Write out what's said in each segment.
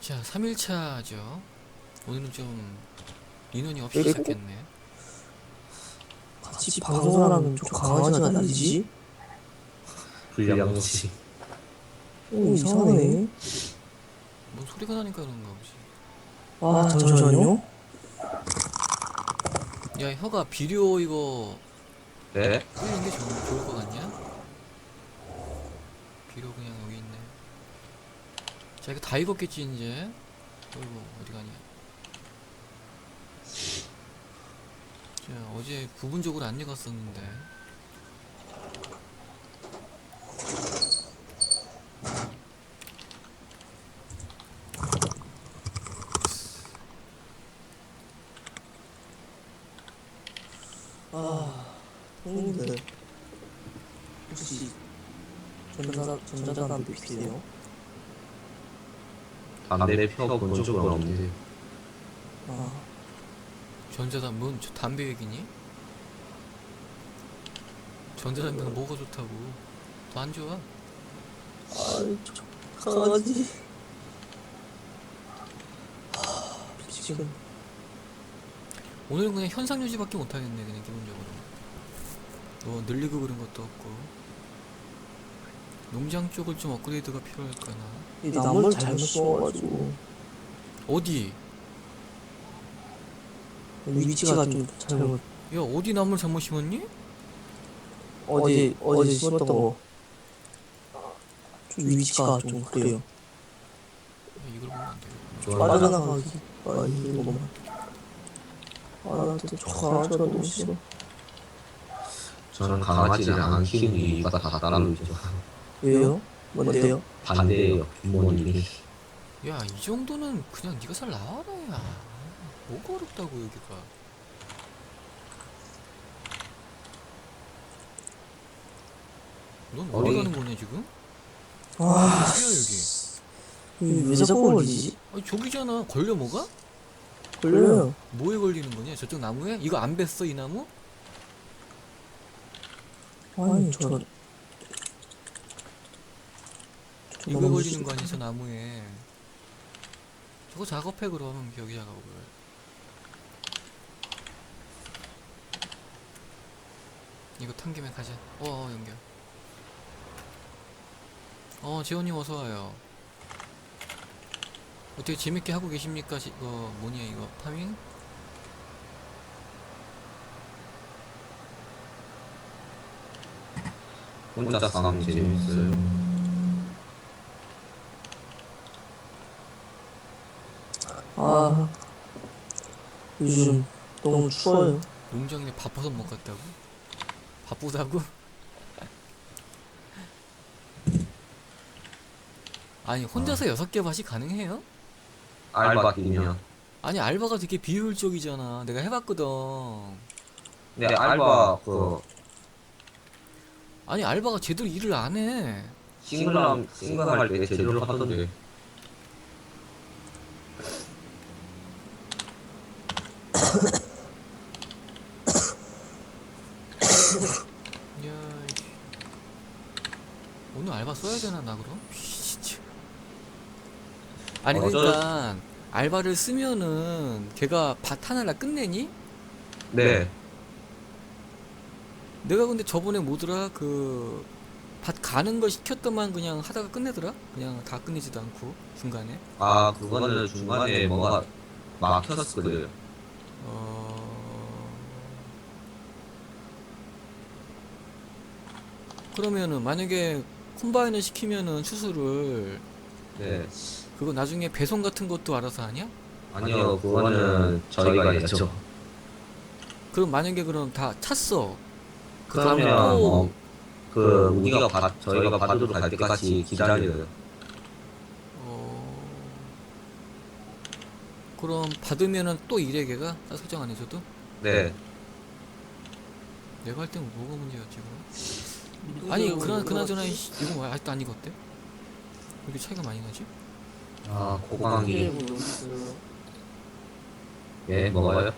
자, 3일차죠. 오늘은 좀 인원이 없이 시작했네. 같이 방송하면 좀 강하지 않으지? 불량치 오 이상하네 뭔 소리가 나니까 그런가 보지. 아 잠시만요 야, 혀가 비료 이거 네? 뿌리는 게 좋, 좋을 것 같냐? 비료 그냥. 자, 이거 다 익었겠지, 이제. 어이구, 어디 가냐. 자, 어제 부분적으로 안 익었었는데. 아 형님들 혹시 전자, 전자담배 피세요? 담배 펴본 적은 없는데. 아 전자담, 뭔 저 담배 얘기니? 전자담배가 뭐가 좋다고. 더 안 좋아. 아이 저 강아지 하 미치겠네 오늘은 그냥 현상 유지밖에 못하겠네 그냥 기본적으로. 뭐 늘리고 그런 것도 없고 농장 쪽을 좀 업그레이드가 필요할까나? 이 나물 잘못 쏘가지고. 어디? 위치가 좀 잘못. 야 어디 나물 잘못 심었니? 어제 어제 심었던 거? 좀 위치가 좀 그래요. 야, 이걸 보면 안 돼. 빠져나가기. 아 이거만 아나또 강아지가 너무 싫어. 저는 강아지를 안 키우는 이유가 다 따로 있죠 왜요? 뭔데요? 반대예요 부모님이 야 이 정도는 그냥 네가 잘 나와라 야 뭐가 어렵다고 여기가 넌 어디? 가는 거냐 지금? 아 어디야 여기? 왜 자꾸 걸리지? 아니 저기잖아 걸려 뭐가? 걸려요 뭐에 걸리는 거냐? 저쪽 나무에? 이거 안 뱄어 이 나무? 아니 저 이거 걸리는 거 아니야 저 나무에. 저거 작업해 그럼 여기 작업을 이거 탄 김에 가자 어, 어 연결. 어 재원님 어서와요. 어떻게 재밌게 하고 계십니까? 시, 이거 뭐냐 이거? 파밍? 혼자 싸우면 재밌어요 아. 요즘 너무 추워요. 농장에 바빠서 못 갔다고? 바쁘다고? 아니 혼자서 여섯 개 밭이 가능해요? 알바 뛰면 아니 알바가 되게 비효율적이잖아. 내가 해봤거든. 네 알바 그 아니 알바가 제대로 일을 안 해. 싱글함 싱글할 때 제대로 하던데 야 이씨. 오늘 알바 써야 되나 나 그럼? 아니 어, 그러니까 알바를 쓰면은 걔가 밭 하나를 끝내니? 네. 내가 근데 저번에 뭐더라? 그 밭 가는 거 시켰더만 그냥 하다가 끝내더라? 그냥 다 끝내지도 않고 중간에? 아 그거는 중간에 뭐가 막혔었거든요 어... 그러면은 만약에 콤바인을 시키면은 추수를 네. 그거 나중에 배송 같은 것도 알아서 하냐? 아니요 그거는 저희가 했죠. 그럼 만약에 그럼 다 찼어. 그러면 또- 어, 그 우리가 받 저희가 받으러 갈 때까지 기다려요. 어... 그럼 받으면은 또 이래 걔가? 딱 설정 안 해줘도? 네. 내가 할땐 뭐가 문제였지 그럼? 아니 그나 그나저나 이씨, 이거 왜 아직도 안 익었대? 왜 이렇게 차이가 많이 나지? 아, 고강이 예 먹어요?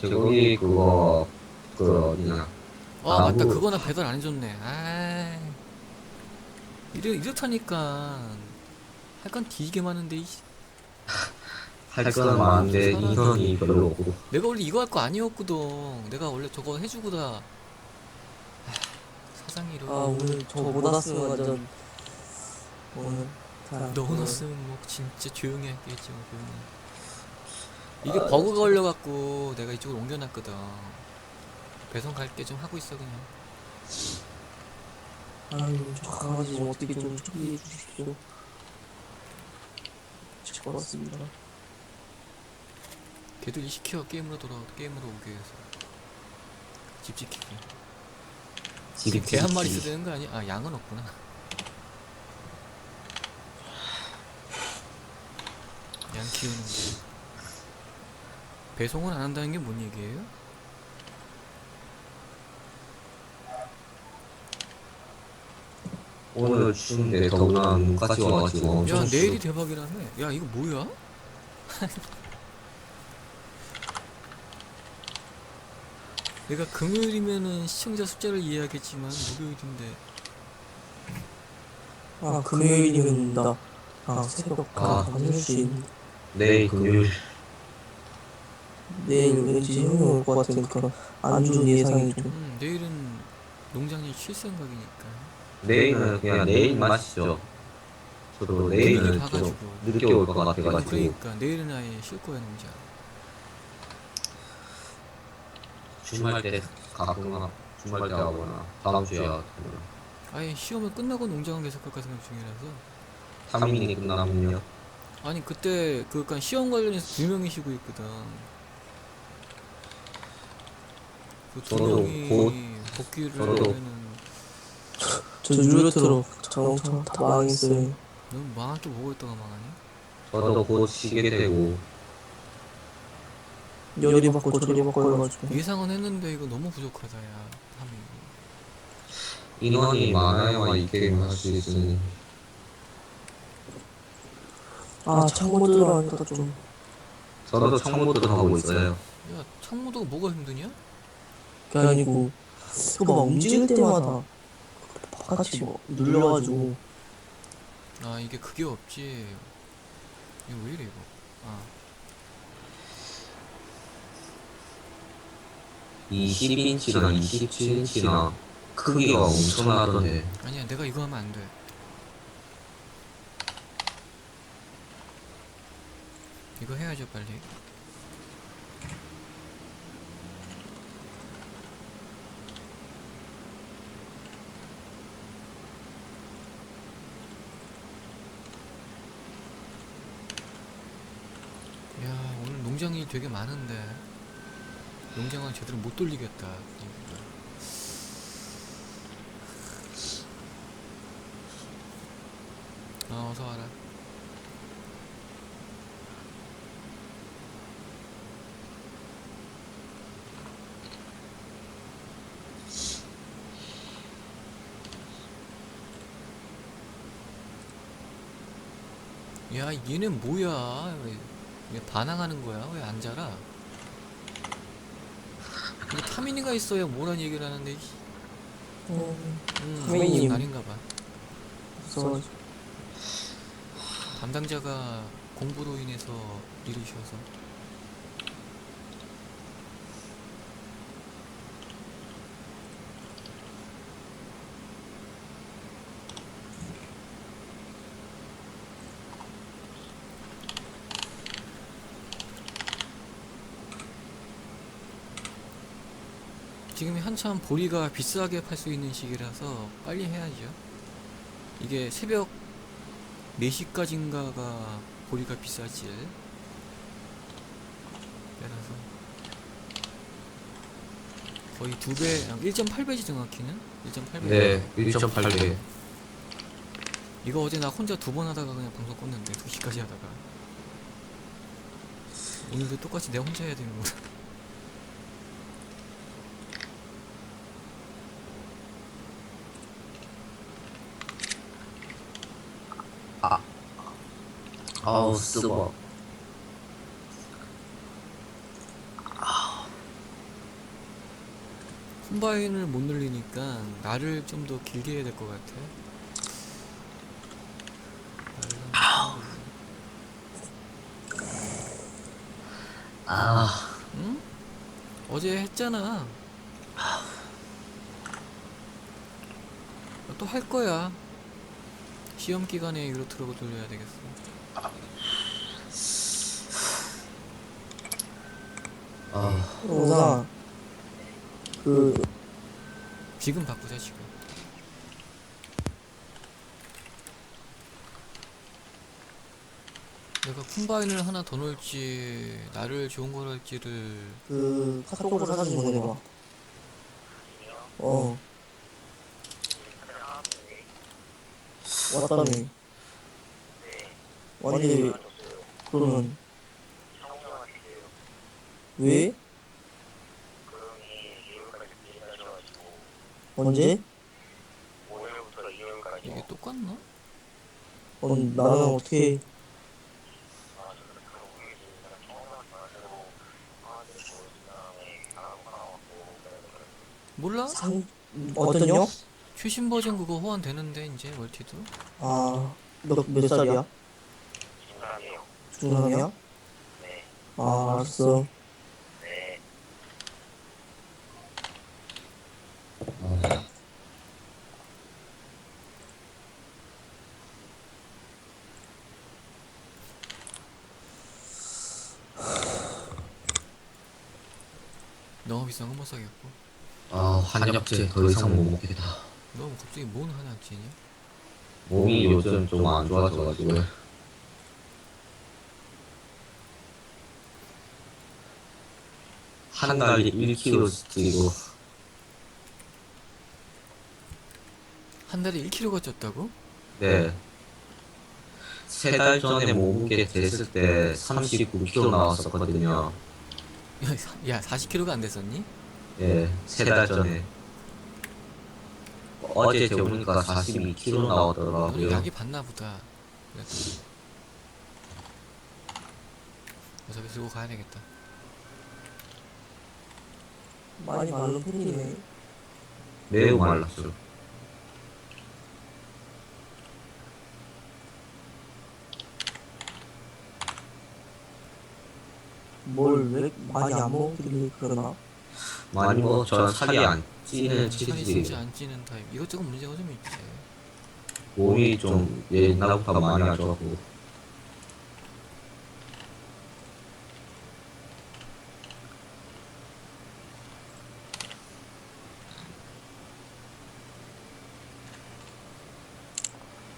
제고기 그거 그 어디냐 아, 아, 맞다 뭐. 그거 나 배달 안 해줬네 아 이래, 이렇다니까 건 뒤지게 많은데 이 할 거는 많은데 인원이 별로 없고. 내가 원래 이거 할 거 아니었거든 내가 원래 저거 해주고다 이러고 아 오늘 못 왔으면 완전. 오늘 다 넣어놨으면 뭐 진짜 조용히 했겠지 뭐 조용히 이게 버그가 걸려갖고 내가 이쪽으로 옮겨놨거든. 배송 갈게 좀 하고 있어 그냥. 아유 저 강아지 좀 어떻게 좀 처리해 주십시오. 같습니다. 걔들 시켜 게임으로 돌아 게임으로 오게 해서. 집 지키 고집개한 마리 되는 거 아니야? 아 양은 없구나 양 키우는 거 배송은 안 한다는 게 뭔 얘기예요? 오늘 추운데 더구나 눈까지 와가지고 야 내일이 추워. 대박이라며 야 이거 뭐야? 내가 금요일이면은 시청자 숫자를 이해하겠지만 목요일인데 아 금요일이면 나 아, 새벽 아. 밤샐 수 있는 내일 금요일 내일 왠지 형이 올 것 같으니까 안 좋은 예상이 좀 음, 내일은 농장일 쉴 생각이니까 내일은 그냥 내일 마시죠. 저도 내일은 좀 봐가지고. 늦게 올 것 같아가지고 그러니까 내일은 아예 쉴 거야 농장 주말 때 가끔가 주말 때 하거나 다음 주에 하거나 아예 시험을 끝나고 농장을 계속 할까 생각 중이라서 3일이 끝나면요. 아니 그때 그 그니까 시험 관련해서 두 명이 쉬고 있거든 그두 저도 명이 곧- 복귀를 저도- 하면은 저 유로트로 자동차 다 망했어요 넌 망할 게 뭐가 있다가 망하니? 저도 곧 쉬게 되고 열이 받고 저리 받고 해가지고. 예상은 했는데 이거 너무 부족하다 야 함이 인원이 많아야만 이 게임 할수 있으니. 아 창모드로 하니까 좀. 저도 창모드 하고 있어요. 야 창모도가 뭐가 힘드냐? 그게 아니고 그거 막 움직일 때마다 바깥이 뭐 눌려가지고. 아 이게 그게 없지. 이거 왜 이래 이거? 아 20인치나 27인치나 크기가 엄청나던데. 아니야 내가 이거 하면 안돼. 이거 해야죠 빨리. 야 오늘 농장이 되게 많은데 농장은 제대로 못 돌리겠다. 아 어서 와라. 야 얘는 뭐야? 왜, 왜 반항하는 거야? 왜 안 자라 근데 타민이가 있어야 뭐란 얘기를 하는데 이- 음, 음, 타민이. 날인가봐. 그래서 담당자가 공부로 인해서 이르셔서 한참 보리가 비싸게 팔 수 있는 시기라서 빨리 해야죠. 이게 새벽 4시까지인가가 보리가 비싸지. 그래서 거의 두 배, 1.8배지 정확히는? 1.8배. 네 1.8배 이거 어제 나 혼자 두 번 하다가 그냥 방송 껐는데 2시까지 하다가 오늘도 똑같이 내가 혼자 해야 되는 거다. 아우 쓰버 콤바인을 못 늘리니까 나를 좀 더 길게 해야 될 것 같아. 아우. 아. 응? 어제 했잖아. 아, 또할 거야. 시험 기간에 유로트럭을 돌려야 되겠어. 아, 영사 그 지금 바꾸자 지금. 내가 콤바인을 하나 더 넣을지 나를 좋은 걸 할지를 그 카톡으로 사진 좀 보내봐. 어. 왔다며. 왔는데 그러면 왜? 언제? 이게 똑같나? 어, 나는 어떻게 몰라? 상 어떤요? 최신 버전 그거 호환되는데 이제 멀티도 아, 몇, 몇 살이야? 중삼이야? 아, 알았어. 비싼 건못 사겠고 아, 한약재 더 이상 못 먹겠다. 너 갑자기 뭔 한약재냐? 몸이 요즘 좀 안 좋아져가지고. 한 달에 1kg 찌고, 한 달에 1kg가 쪘다고? 네. 세 달 전에 몸무게 됐을 때 39kg 나왔었거든요. 야, 사- 야 40kg가 안 됐었니? 예, 세 달 전에. 어제 재보니까 42kg 너는 나오더라고요. 약이 받나 보다 어차피 들고 가야 되겠다 많이 마른 편이네. 매우 말랐어 뭘 왜 많이 안 먹길래 그러나? 많이 뭐, 전 살이 안 찌는. 진짜 안 찌는 타입 이것저것 문제가 좀 있지 몸이 좀 옛날부터 많이 안 좋았고.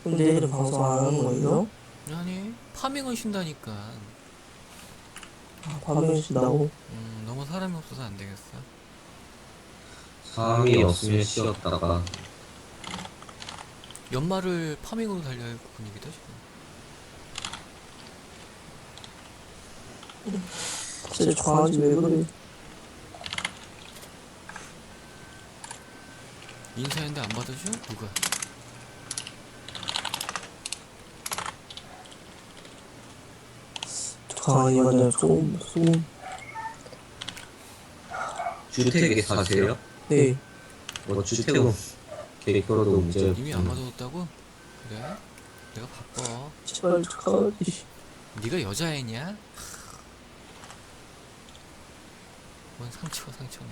근데 애들은 방송 안 하는 거예요? 아니 파밍을 쉰다니까 아, 밤에 쉰다고? 음 너무 사람이 없어서 안 되겠어 사람이 없으면 쉬었다가, 연말을 파밍으로 달려야 할 분위기다 지금 쟤 강아지 왜 그래? 인사했는데 안 받아줘? 누가? 저 강 아지 완전 소금, 소금. 주택에 사세요? 네. 뭐, 주택은 계획으로도 문제 이미 안 받아줬다고? 그래? 내가 바빠 제발 저 강아지. 네가 여자애냐? 뭔 상처가 상처네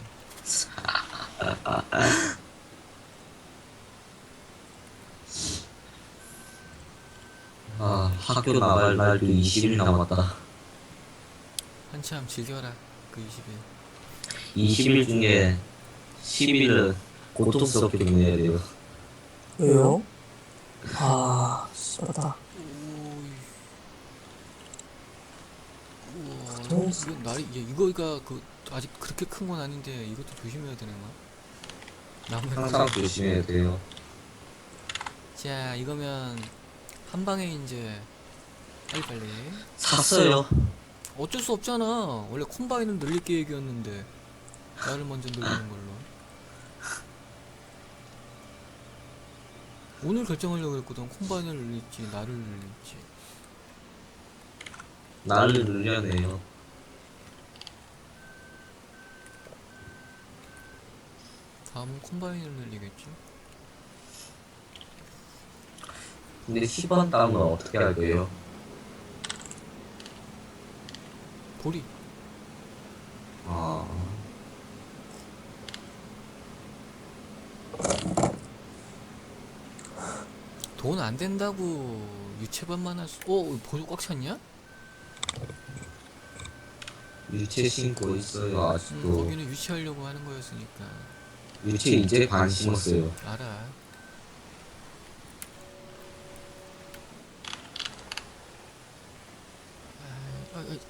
아, 학교 나갈 날도 20일 남았다. 한참 즐겨라 그 20일 20일 중에 10일은 고통스럽게 보내야 돼요. 왜요? 아. 우와 좀- 이거 날이 야, 이거가 그 아직 그렇게 큰 건 아닌데 이것도 조심해야 되나 나무 항상 조심해야 돼요. 자 이거면 한 방에 이제 빨리 빨리 샀어요. 어쩔 수 없잖아. 원래 콤바인은 늘릴 계획이었는데 나를 먼저 늘리는 걸로. 오늘 결정하려고 했거든. 콤바인을 늘릴지 나를 늘릴지. 나를 늘려내요. 다음은 콤바인을 늘리겠지? 근데 10원 다운 건 어떻게 할 거예요? 보리 아, 돈 안 된다고 유채반만 할 수. 어 보조 꽉 찼냐? 유채 신고 있어요, 음, 아직도. 거기는 유치하려고 하는 거였으니까 유채 이제 반 심었어요. 알아.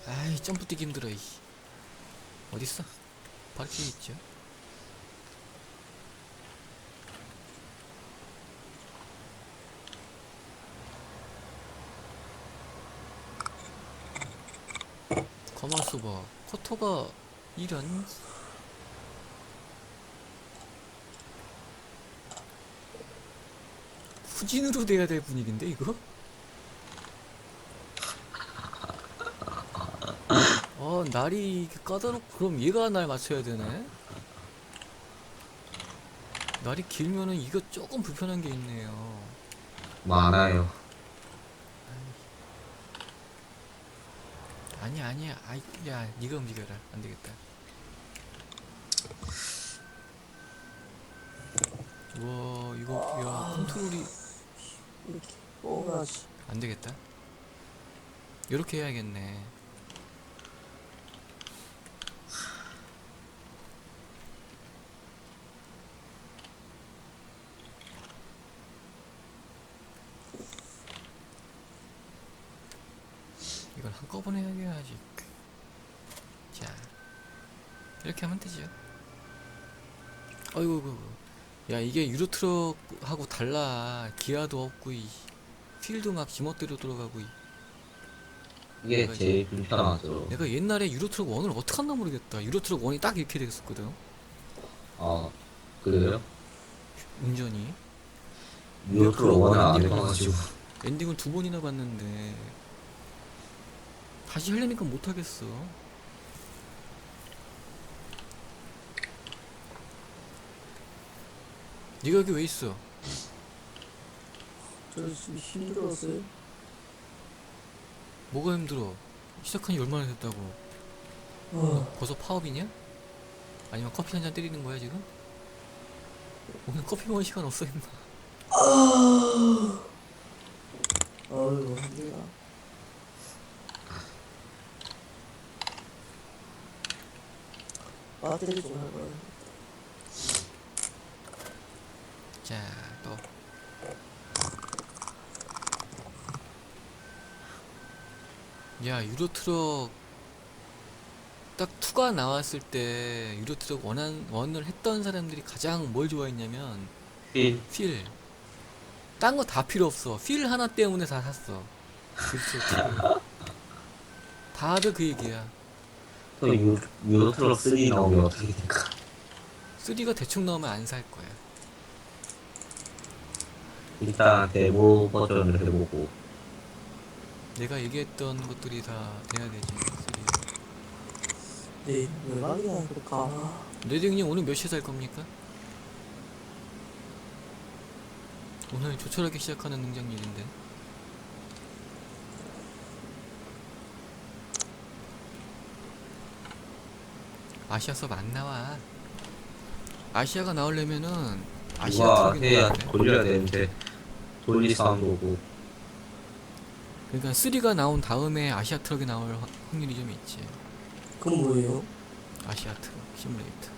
아이, 점프 뛰기 힘들어. 이. 어딨어? 바로 뒤에 있죠. 가만있어 봐. 커터가 이런 후진으로 돼야 될 분위기인데 이거? 아 날이 이렇게 까다롭고 그럼 얘가 날 맞춰야 되네? 날이 길면은 이거 조금 불편한 게 있네요 많아요. 아니야 아니야 아이 야 니가 움직여라 안 되겠다 와 이거 야 컨트롤이 이렇게 뽑아야지. 안되겠다 이렇게 해야겠네 한꺼번에 해야지 자 이렇게 하면 되죠 아이고. 야 이게 유로트럭하고 달라 기아도 없고 이 필도 막 지멋대로 들어가고 이. 이게 제일 불편하죠. 내가 옛날에 유로트럭 1을 어떻게 한나 모르겠다 유로트럭 1이 딱 이렇게 됐었거든 아, 그래요? 운전이 유로트로 원을 안 해봐가지고. 엔딩을 두 번이나 봤는데 다시 하려니까 못하겠어 네가 여기 왜 있어? 저 지금 힘들었어요. 뭐가 힘들어? 시작한 지 얼마나 됐다고 아, 벌써 파업이냐? 아니면 커피 한 잔 때리는 거야 지금? 오늘 커피 먹을 시간 없어 임마 아이고 힘들다. 배터리 좀 해봐요. 자, 또. 야, 유로트럭 딱 2가 나왔을 때 유로트럭 원한 원을 했던 사람들이 가장 뭘 좋아했냐면 필. 필. 딴 거 다 필요 없어. 필 하나 때문에 다 샀어. 그렇죠. 다들 그 얘기야. 또 유, 유로트로 3 나오면 어떻게 될까? 3가 대충 나오면 안 살 거야. 일단 데모 버전을 해보고. 내가 얘기했던 것들이 다 돼야 되지. 3. 네, 외박이야 그럴까. 레딩님 오늘 몇 시에 살 겁니까? 오늘 조촐하게 시작하는 능장일인데 아시아 서브 안 나와 아시아가 나오려면은 아시아 누가 트럭이 해야 나와야 돼 돌려야 되는데 돌리 싸움도 오고 그러니까 3가 나온 다음에 아시아 트럭이 나올 확- 확률이 좀 있지 그건 뭐예요? 아시아 트럭 시뮬레이터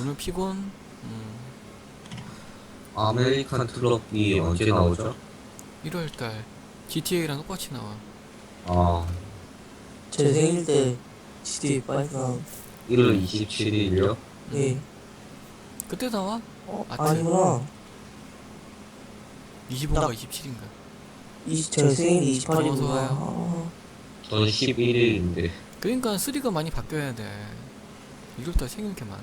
오늘 피곤? 음, 아메리칸 트럭이 언제 나오죠? 1월달 GTA랑 똑같이 나와. 아 제 생일 때5 나온. 1월 27일이요? 예. 그때 나와? 어, 아침. 아니구나. 25인가 나- 27인가? 이 제 생일이 어서 28일이구나. 와요. 저는 11일인데 그러니까 3가 많이 바뀌어야 돼. 1월달 생일 이렇게 많아.